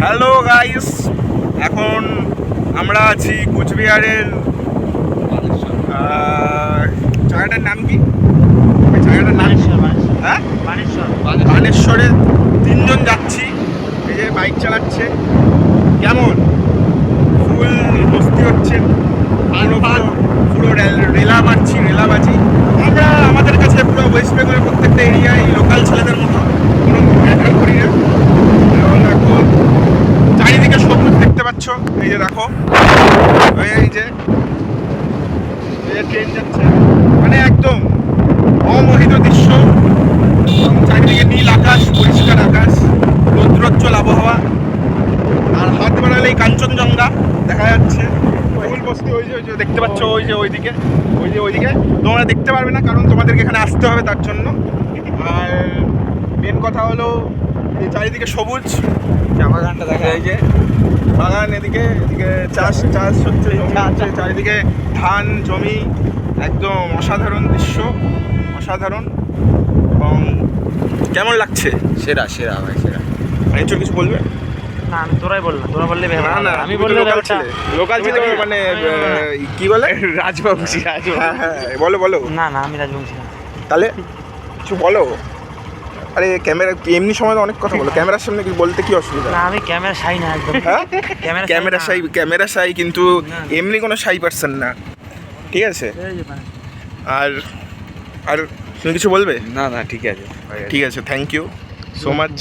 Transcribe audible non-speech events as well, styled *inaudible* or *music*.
Hello guys এখন আমরা আছি কোচবিহারের জায়গাটার নাম কি? জায়গাটার নাম? হ্যাঁ? বানেশ্বরে তিনজন যাচ্ছি। এই যে বাইক চালাচ্ছে। কেমন? ফুল মস্তি হচ্ছে। পুরো রেল- রেলা মারছি রেলাবাজি। আমরা আমাদের কাছে পুরো ওয়েস্ট বেঙ্গলের প্রত্যেকটা এরিয়ায় লোকাল ছেলেদের মতো কোনো ম্যাটার করি না এবং দেখো চারিদিকে সবুজ দেখতে এই যে দেখো। এই যে মানে একদম অমোহিত দৃশ্য। চারিদিকে নীল আকাশ, পরিষ্কার আকাশ, রৌদ্রোজ্জ্বল আবহাওয়া। আর হাত বাড়ালেই কাঞ্চনজঙ্ঘা দেখা যাচ্ছে। ফুল বস্তি, ওই যে ওই যে, দেখতে পাচ্ছ, ওই যে, ওইদিকে, ওই যে, ওইদিকে। তোমরা দেখতে পারবে না, কারণ তোমাদেরকে এখানে আসতে হবে তার জন্য। আর মেন কথা হলো এই চারিদিকে সবুজ। চা বাগানটা দেখা এই যে বাগান এদিকে এদিকে চাষ চাষ হচ্ছে জমি চারিদিকে ধান জমি একদম অসাধারণ দৃশ্য অসাধারণ। এবং কেমন লাগছে? সেরা সেরা ভাই সেরা। কিছু কিছু বলবে? না আমি তোরাই বললাম তোরা বললে না না আমি বললে লোকাল ছিল। মানে কি বলে? *laughs* রাজবংশী। হ্যাঁ হ্যাঁ বলো বলো। না না আমি রাজবংশী না। তাহলে কিছু বলো। আরে ক্যামেরা এমনি সময় তো অনেক কথা বলো। ক্যামেরার সামনে কি বলতে কি অসুবিধা? না আমি ক্যামেরা সাই না একদম। হ্যাঁ? ক্যামেরা ক্যামেরা সাই ক্যামেরা সাই কিন্তু এমনি কোনো সাই পারছেন না। ঠিক আছে? আর আর তুমি কিছু বলবে? না না ঠিক আছে। ঠিক আছে থ্যাংক ইউ সো মাচ